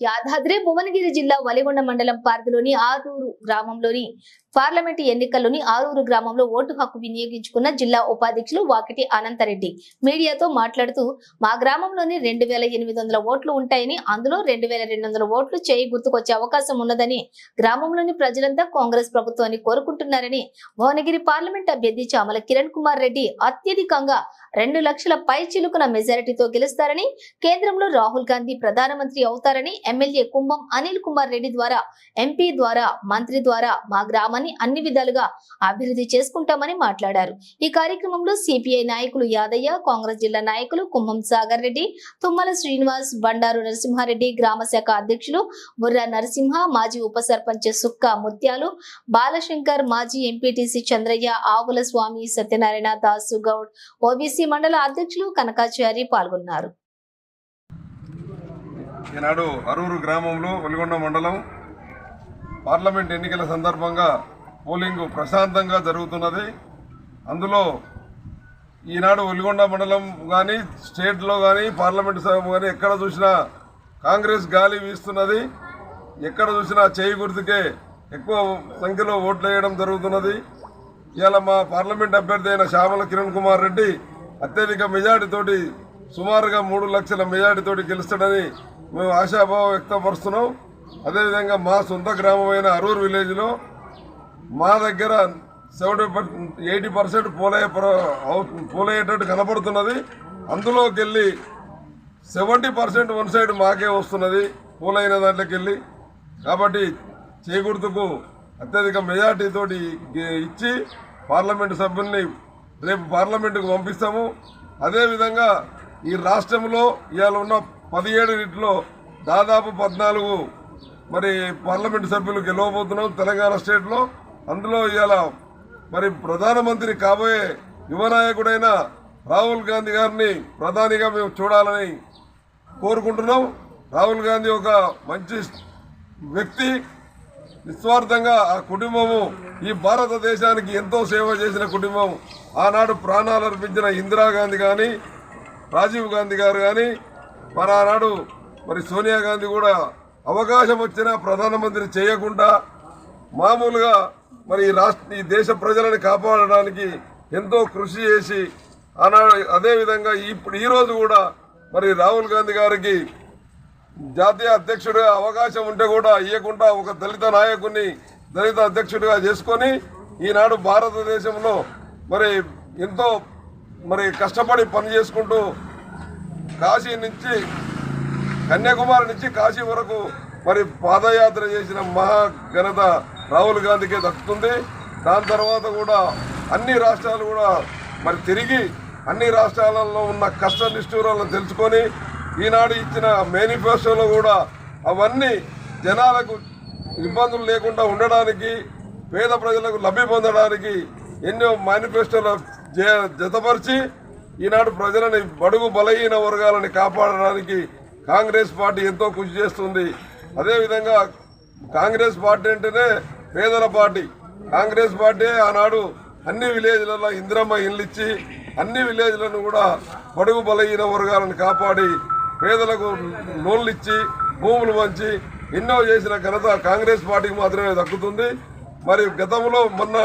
యాదాద్రి భువనగిరి జిల్లా వలిగొండ మండలం పార్కులోని ఆరూరు గ్రామంలోని పార్లమెంటు ఎన్నికల్లోని ఆరూరు గ్రామంలో ఓటు హక్కు వినియోగించుకున్న జిల్లా ఉపాధ్యక్షులు వాకిటి అనంతరెడ్డి. మీడియాతో మాట్లాడుతూ మా గ్రామంలోని రెండు వేల ఎనిమిది వందల ఓట్లు ఉంటాయని అందులో రెండు వేల రెండు వందల ఓట్లు చేయి గుర్తుకొచ్చే అవకాశం ఉన్నదని గ్రామంలోని ప్రజలంతా కాంగ్రెస్ ప్రభుత్వాన్ని కోరుకుంటున్నారని భువనగిరి పార్లమెంట్ అభ్యర్థి చామల కిరణ్ కుమార్ రెడ్డి అత్యధికంగా రెండు లక్షల పై చిలుకున మెజారిటీతో గెలుస్తారని కేంద్రంలో రాహుల్ గాంధీ ప్రధానమంత్రి అవుతారని ఎమ్మెల్యే కుంభం అనిల్ కుమార్ రెడ్డి ద్వారా ఎంపీ ద్వారా మంత్రి ద్వారా మా గ్రామాన్ని అన్ని విధాలుగా అభివృద్ధి చేసుకుంటామని మాట్లాడారు. ఈ కార్యక్రమంలో సిపిఐ నాయకులు యాదయ్య కాంగ్రెస్ జిల్లా నాయకులు కుంభం సాగర్ రెడ్డి తుమ్మల శ్రీనివాస్ బండారు నరసింహారెడ్డి గ్రామ శాఖ అధ్యక్షులు బుర్రా నరసింహ మాజీ ఉప సర్పంచ్ సుక్క ముత్యాలు బాలశంకర్ మాజీ ఎంపీటీసీ చంద్రయ్య ఆవుల స్వామి సత్యనారాయణ దాసు గౌడ్ ఓబీసీ మండల అధ్యక్షులు కనకాచారి పాల్గొన్నారు. ఈనాడు అరూరు గ్రామంలో వెలుగొండ మండలం పార్లమెంట్ ఎన్నికల సందర్భంగా పోలింగ్ ప్రశాంతంగా జరుగుతున్నది. అందులో ఈనాడు వెలుగొండ మండలం కానీ స్టేట్లో కానీ పార్లమెంట్ సభ కానీ ఎక్కడ చూసినా కాంగ్రెస్ గాలి వీస్తున్నది. ఎక్కడ చూసినా చేయి గుర్తుకే ఎక్కువ సంఖ్యలో ఓట్లు వేయడం జరుగుతున్నది. ఇవాళ మా పార్లమెంట్ అభ్యర్థి అయిన శ్యామల కిరణ్ కుమార్ రెడ్డి అత్యధిక మెజార్టీతోటి సుమారుగా మూడు లక్షల మెజార్టీతోటి గెలుస్తాడని మేము ఆశాభావం వ్యక్తపరుస్తున్నాం. అదేవిధంగా మా సొంత గ్రామమైన అరూర్ విలేజ్లో మా దగ్గర సెవెంటీ పర్సెంట్ ఎయిటీ పర్సెంట్ పోలయ్య అవు- పోలయ్యేటట్టు కనపడుతున్నది. అందులోకి వెళ్ళి సెవెంటీ పర్సెంట్ వన్ సైడ్ మాకే వస్తున్నది పోలైన దాంట్లోకి వెళ్ళి కాబట్టి చేకూర్తుకు అత్యధిక మెజార్టీతోటి ఇచ్చి పార్లమెంటు సభ్యుల్ని రేపు పార్లమెంటుకు పంపిస్తాము. అదేవిధంగా ఈ రాష్ట్రంలో ఇవాళ ఉన్న పదిహేడు ఇంట్లో దాదాపు పద్నాలుగు మరి పార్లమెంట్ సభ్యులు గెలవబోతున్నాం తెలంగాణ స్టేట్లో. అందులో ఇవాళ మరి ప్రధానమంత్రి కాబోయే యువ నాయకుడైన రాహుల్ గాంధీ గారిని ప్రధానిగా మేము చూడాలని కోరుకుంటున్నాం. రాహుల్ గాంధీ ఒక మంచి వ్యక్తి. నిస్వార్థంగా ఆ కుటుంబము ఈ భారతదేశానికి ఎంతో సేవ చేసిన కుటుంబం. ఆనాడు ప్రాణాలు అర్పించిన ఇందిరాగాంధీ కానీ రాజీవ్ గాంధీ గారు కానీ మరి ఆనాడు మరి సోనియా గాంధీ కూడా అవకాశం వచ్చినా ప్రధానమంత్రి చేయకుండా మామూలుగా మరి ఈ రాష్ట్ర ఈ దేశ ప్రజలను కాపాడడానికి ఎంతో కృషి చేసి ఆనాడు అదేవిధంగా ఇప్పుడు ఈరోజు కూడా మరి రాహుల్ గాంధీ గారికి జాతీయ అధ్యక్షుడిగా అవకాశం ఉంటే కూడా ఇవ్వకుండా ఒక దళిత నాయకుడిని దళిత అధ్యక్షుడిగా చేసుకొని ఈనాడు భారతదేశంలో మరి ఎంతో మరి కష్టపడి పని చేసుకుంటూ కాశీ నుంచి కన్యాకుమారి నుంచి కాశీ వరకు మరి పాదయాత్ర చేసిన మహా ఘనత రాహుల్ గాంధీకే దక్కుతుంది. దాని తర్వాత కూడా అన్ని రాష్ట్రాలు కూడా మరి తిరిగి అన్ని రాష్ట్రాలలో ఉన్న కష్ట నిష్ఠూరాలను తెలుసుకొని ఈనాడు ఇచ్చిన మేనిఫెస్టోలో కూడా అవన్నీ జనాలకు ఇబ్బందులు లేకుండా ఉండడానికి పేద ప్రజలకు లబ్ధి పొందడానికి ఎన్నో మేనిఫెస్టోలు జతపరిచి ఈనాడు ప్రజలని బడుగు బలహీన వర్గాలని కాపాడడానికి కాంగ్రెస్ పార్టీ ఎంతో కృషి చేస్తుంది. అదేవిధంగా కాంగ్రెస్ పార్టీ అంటేనే పేదల పార్టీ. కాంగ్రెస్ పార్టీ ఆనాడు అన్ని విలేజ్లలో ఇందిరమ్మ ఇల్లు ఇచ్చి అన్ని విలేజ్లను కూడా బడుగు బలహీన వర్గాలను కాపాడి పేదలకు లోన్లు ఇచ్చి భూములు పంచి ఎన్నో చేసిన ఘనత కాంగ్రెస్ పార్టీకి మాత్రమే దక్కుతుంది. మరి గతంలో మొన్న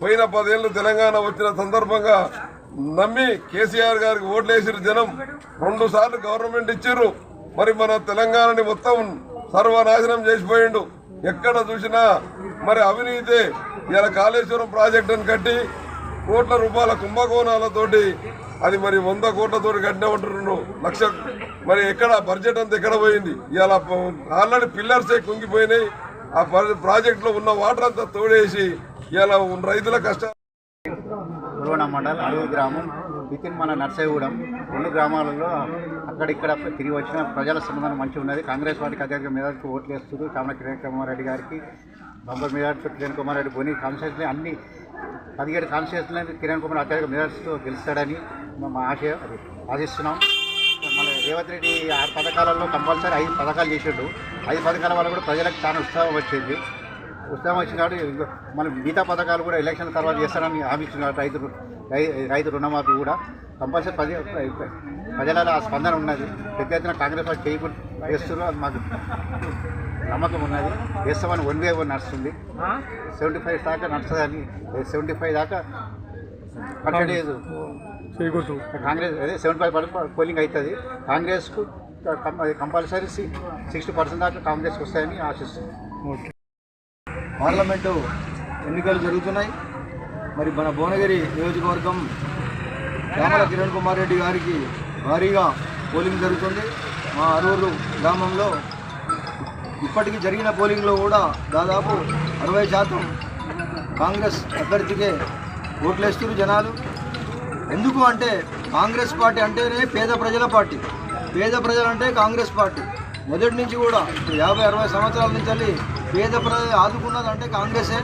పోయిన పదేళ్ళు తెలంగాణ వచ్చిన సందర్భంగా నమ్మి కేసీఆర్ గారికి ఓట్లేసిన జనం రెండు సార్లు గవర్నమెంట్ ఇచ్చారు. మరి మన తెలంగాణని మొత్తం సర్వనాశనం చేసిపోయిండు. ఎక్కడ చూసినా మరి అవినీతి ఇలా కాళేశ్వరం ప్రాజెక్టును కట్టి కోట్ల రూపాయల కుంభకోణాలతోటి అది మరి వంద కోట్లతోటి కట్టిన ఉంటున్నారు లక్ష మరి ఎక్కడ బడ్జెట్ అంతా ఎక్కడ పోయింది? ఇలా ఆల్రెడీ పిల్లర్సే కుంగిపోయినాయి. ఆ ప్రాజెక్టులో ఉన్న వాటర్ అంతా తోడేసి ఇలా రైతుల కష్టాలు ఉల్వన మండల్ అడవి గ్రామం వితిన్ మన నర్సయ్యగూడెం రెండు గ్రామాలలో అక్కడిక్కడ తిరిగి వచ్చిన ప్రజల స్పందన మంచిగా ఉన్నది. కాంగ్రెస్ పార్టీకి అత్యధిక మేధావికి ఓట్లు వేస్తున్నారు. చామల కిరణ్ కుమార్ రెడ్డి గారికి బంబర్ మేధావి కిరణ్ కుమార్ రెడ్డి పోని కాన్స్టిట్యూన్సీ అన్ని పదిహేడు కాన్స్టిట్యూన్సీ కిరణ్ కుమార్ అత్యధిక మేధావితో గెలుస్తాడని మా ఆశ ఆశిస్తున్నాం. మన రేవంత్ రెడ్డి ఆరు పథకాలలో కంపల్సరీ ఐదు పథకాలు చేసిండు. ఐదు పథకాల వల్ల కూడా ప్రజలకు చాలా ఉత్సాహం వచ్చింది. ఉత్సాహం వచ్చిన కాబట్టి ఇంకో మన మిగతా పథకాలు కూడా ఎలక్షన్ తర్వాత చేస్తారని హామీ ఇచ్చిన కాబట్టి రైతు రుణమాఫీ కూడా. కంపల్సరీ ప్రజ ప్రజలలో ఆ స్పందన ఉన్నది. పెద్ద ఎత్తున కాంగ్రెస్ పార్టీ చేయకు వేస్తున్నారు అది మాకు నమ్మకం ఉన్నది. వేస్తామని వన్ వే వన్ నడుస్తుంది. సెవెంటీ ఫైవ్ దాకా నడుస్తుందని సెవెంటీ ఫైవ్ దాకా పర్సెంటేజ్ కాంగ్రెస్. అదే సెవెంటీ ఫైవ్ పర్సెంట్ పోలింగ్ అవుతుంది. కాంగ్రెస్కు కంపల్సరీ సిక్స్టీ పర్సెంట్ దాకా కాంగ్రెస్కి వస్తాయని ఆశిస్తున్నాం. పార్లమెంటు ఎన్నికలు జరుగుతున్నాయి. మరి మన భువనగిరి నియోజకవర్గం రామల కిరణ్ కుమార్ రెడ్డి గారికి భారీగా పోలింగ్ జరుగుతుంది. మా అరూరు గ్రామంలో ఇప్పటికి జరిగిన పోలింగ్లో కూడా దాదాపు అరవై శాతం కాంగ్రెస్ అభ్యర్థికే ఓట్లేస్తున్నారు జనాలు. ఎందుకు అంటే కాంగ్రెస్ పార్టీ అంటేనే పేద ప్రజల పార్టీ. పేద ప్రజలంటే కాంగ్రెస్ పార్టీ. మొదటి నుంచి కూడా యాభై అరవై సంవత్సరాల నుంచి పేద ప్రజలు ఆదుకున్నది అంటే కాంగ్రెసే.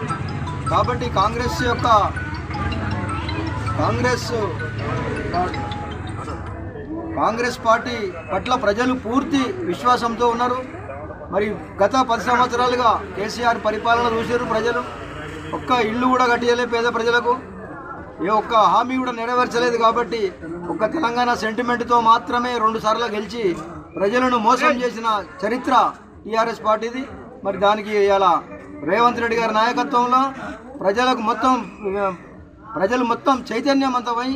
కాబట్టి కాంగ్రెస్ యొక్క కాంగ్రెస్ కాంగ్రెస్ పార్టీ పట్ల ప్రజలు పూర్తి విశ్వాసంతో ఉన్నారు. మరి గత పది సంవత్సరాలుగా కేసీఆర్ పరిపాలన చూసారు ప్రజలు. ఒక్క ఇల్లు కూడా కట్టియలే పేద ప్రజలకు. ఏ ఒక్క హామీ కూడా నెరవేర్చలేదు కాబట్టి ఒక్క తెలంగాణ సెంటిమెంట్తో మాత్రమే రెండు సార్లు గెలిచి ప్రజలను మోసం చేసిన చరిత్ర టీఆర్ఎస్ పార్టీది. మరి దానికి ఇలా రేవంత్ రెడ్డి గారి నాయకత్వంలో ప్రజలకు మొత్తం ప్రజలు మొత్తం చైతన్యవంతమై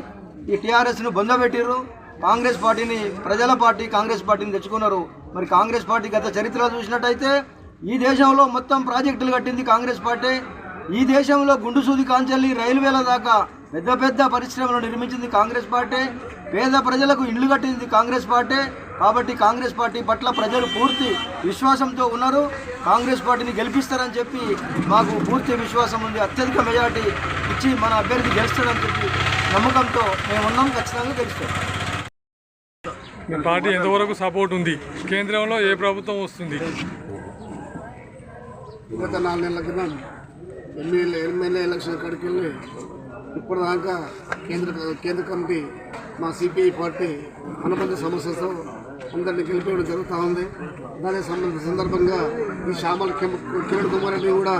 ఈ టీఆర్ఎస్ను బొందబెట్టిర్రు. కాంగ్రెస్ పార్టీని ప్రజల పార్టీ కాంగ్రెస్ పార్టీని తెచ్చుకున్నారు. మరి కాంగ్రెస్ పార్టీ గత చరిత్ర చూసినట్టయితే ఈ దేశంలో మొత్తం ప్రాజెక్టులు కట్టింది కాంగ్రెస్ పార్టీ. ఈ దేశంలో గుండు సూది కాంచెల్లి రైల్వేల దాకా పెద్ద పెద్ద పరిశ్రమలు నిర్మించింది కాంగ్రెస్ పార్టీ పేద ప్రజలకు ఇల్లు కట్టింది కాంగ్రెస్ పార్టీ. కాబట్టి కాంగ్రెస్ పార్టీ పట్ల ప్రజలు పూర్తి విశ్వాసంతో ఉన్నారు. కాంగ్రెస్ పార్టీని గెలిపిస్తారని చెప్పి మాకు పూర్తి విశ్వాసం ఉంది. అత్యధిక మెజార్టీ ఇచ్చి మన అభ్యర్థి గెలుస్తారని చెప్పి నమ్మకంతో మేము ఉన్నాం. ఖచ్చితంగా గెలుస్తాం. మీ పార్టీ ఎంతవరకు సపోర్ట్ ఉంది? కేంద్రంలో ఏ ప్రభుత్వం వస్తుంది? గత నాలుగు నెలల క్రితం ఎమ్మెల్యే ఎమ్మెల్యే ఎలక్షన్ కాడికి వెళ్ళి ఇప్పుడు దాకా కేంద్ర కేంద్ర కమిటీ మా సిపిఐ పార్టీ అనుబంధ సమస్యతో అందరినీ గెలిపేయడం జరుగుతూ ఉంది. దాని సంబంధ సందర్భంగా ఈ శ్యామల కిరణ్ కుమార్ రెడ్డి కూడా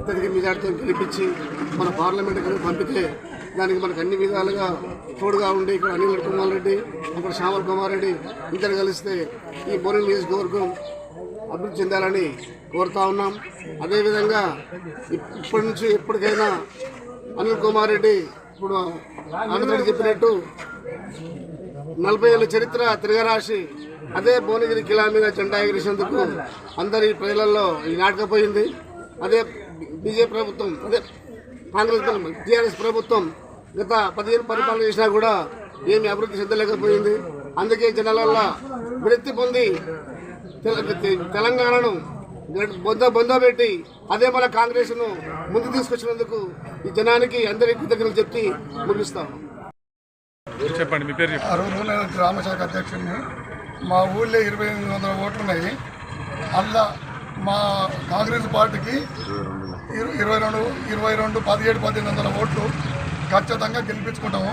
అత్యధిక మెజార్టీతో గెలిపించి మన పార్లమెంట్కి పంపితే దానికి మనకు అన్ని విధాలుగా తోడుగా ఉండి ఇక్కడ అనిల్ కుమార్ రెడ్డి అక్కడ శ్యామల్ కుమార్ రెడ్డి ఇద్దరు కలిస్తే ఈ బోరింగ్ నియోజకవర్గం అభివృద్ధి చెందాలని కోరుతా ఉన్నాం. అదేవిధంగా ఇప్- ఇప్పటి నుంచి ఎప్పటికైనా అనిల్ కుమార్ రెడ్డి ఇప్పుడు ఆనందరెడ్డి చెప్పినట్టు నలభై ఏళ్ళ చరిత్ర తిరగరాసి అదే భువనగిరి కిలా మీద జెండా ఎగిరేసేందుకు అందరి ప్రజలలో ఈ నాటకపోయింది అదే బీజేపీ ప్రభుత్వం అదే కాంగ్రెస్ టీఆర్ఎస్ ప్రభుత్వం గత పదిహేను పరిపాలన చేసినా కూడా ఏమి అభివృద్ధి చెందలేకపోయింది. అందుకే జనాలల్లో విరక్తి పొంది తెలంగాణను బొంద బొంద పెట్టి అదే మన కాంగ్రెస్ను ముందు తీసుకొచ్చినందుకు ఈ జనానికి అందరికీ కృతజ్ఞతలు చెప్పి ముగిస్తాం. చెప్పండి మీ పేరు అరవై మూడు గ్రామ శాఖ అధ్యక్షుడిని. మా ఊళ్ళో ఇరవై ఎనిమిది వందల ఓట్లు ఉన్నాయి. అందులో మా కాంగ్రెస్ పార్టీకి ఇరు- ఇరవై రెండు ఇరవై రెండు పదిహేడు పద్దెనిమిది వందల ఓట్లు ఖచ్చితంగా గెలిపించుకుంటాము.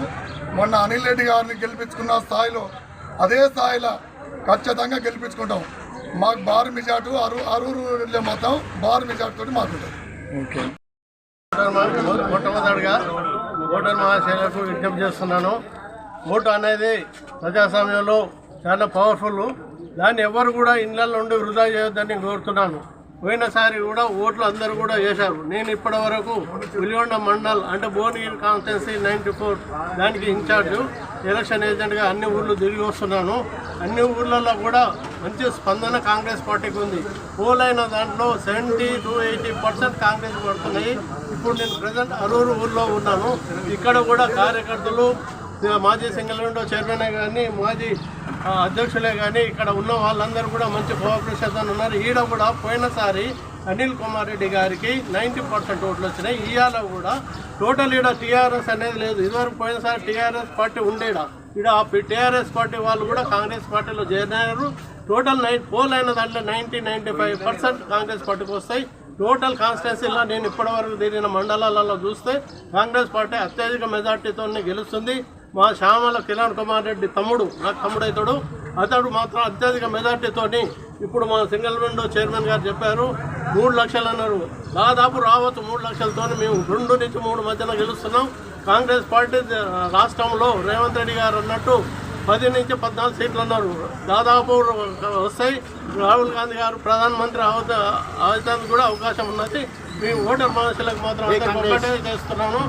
మొన్న అనిల్ రెడ్డి గారిని గెలిపించుకున్న స్థాయిలో అదే స్థాయిలో ఖచ్చితంగా గెలిపించుకుంటాం మాకు బారు మెజార్టీ అరు అరూరు వెళ్ళే మొత్తం బారు మెజార్టీ తోటి మాకుంటుంది ఓకే. మొట్టమొదటిగా ఓటర్ మహాశైలకు విజ్ఞప్తి చేస్తున్నాను. ఓటు అనేది ప్రజాస్వామ్యంలో చాలా పవర్ఫుల్ దాన్ని ఎవరు కూడా ఇళ్ళలో ఉండి వృధా చేయొద్దని కోరుతున్నాను. పోయినసారి కూడా ఓట్లు అందరూ కూడా చేశారు నేను ఇప్పటి వరకు విలువండ మండల్ అంటే భువనగిరి కాన్స్టిట్యున్సీ నైంటీ ఫోర్ దానికి ఇన్ఛార్జ్ ఎలక్షన్ ఏజెంట్గా అన్ని ఊర్లు తిరిగి వస్తున్నాను. అన్ని ఊర్లలో కూడా మంచి స్పందన కాంగ్రెస్ పార్టీకి ఉంది. పోల్ అయిన దాంట్లో seventy to eighty percent Congress పడుతున్నాయి. ఇప్పుడు నేను ప్రజెంట్ అరూరు ఊర్లో ఉన్నాను. ఇక్కడ కూడా కార్యకర్తలు మాజీ సింగిల్ విండో చైర్మన్ కానీ మాజీ అధ్యక్షులే కానీ ఇక్కడ ఉన్న వాళ్ళందరూ కూడా మంచి కోఆపరేషన్తో ఉన్నారు. ఈడ కూడా పోయినసారి అనిల్ కుమార్ రెడ్డి గారికి నైంటీ పర్సెంట్ ఓట్లు వచ్చినాయి. ఇవాళ కూడా టోటల్ ఈడ టీఆర్ఎస్ అనేది లేదు. ఇదివరకు పోయినసారి టీఆర్ఎస్ పార్టీ ఉండేడా? ఈడ టీఆర్ఎస్ పార్టీ వాళ్ళు కూడా కాంగ్రెస్ పార్టీలో చేరినారు. టోటల్ నైన్ పోల్ అయిన దాంట్లో ninety ninety five percent Congress పార్టీకి వస్తాయి. టోటల్ కాన్స్టిట్యున్సీలో నేను ఇప్పటివరకు తిరిగిన మండలాలలో చూస్తే కాంగ్రెస్ పార్టీ అత్యధిక మెజార్టీతో గెలుస్తుంది. మా శ్యామల కిరణ్ కుమార్ రెడ్డి తమ్ముడు నాకు తమ్ముడైతాడు. అతడు మాత్రం అత్యధిక మెజార్టీతోని ఇప్పుడు మా సింగిల్ విండో చైర్మన్ గారు చెప్పారు మూడు లక్షలు అన్నారు. దాదాపు రావచ్చు మూడు లక్షలతో మేము రెండు నుంచి మూడు మధ్యన గెలుస్తున్నాం. కాంగ్రెస్ పార్టీ రాష్ట్రంలో రేవంత్ రెడ్డి గారు అన్నట్టు పది నుంచి పద్నాలుగు సీట్లు ఉన్నారు. దాదాపు వస్తాయి. రాహుల్ గాంధీ గారు ప్రధానమంత్రి అవుతా అవుతానికి కూడా అవకాశం ఉన్నది. మీ ఓటర్ మనుషులకు మాత్రం చేస్తున్నాను.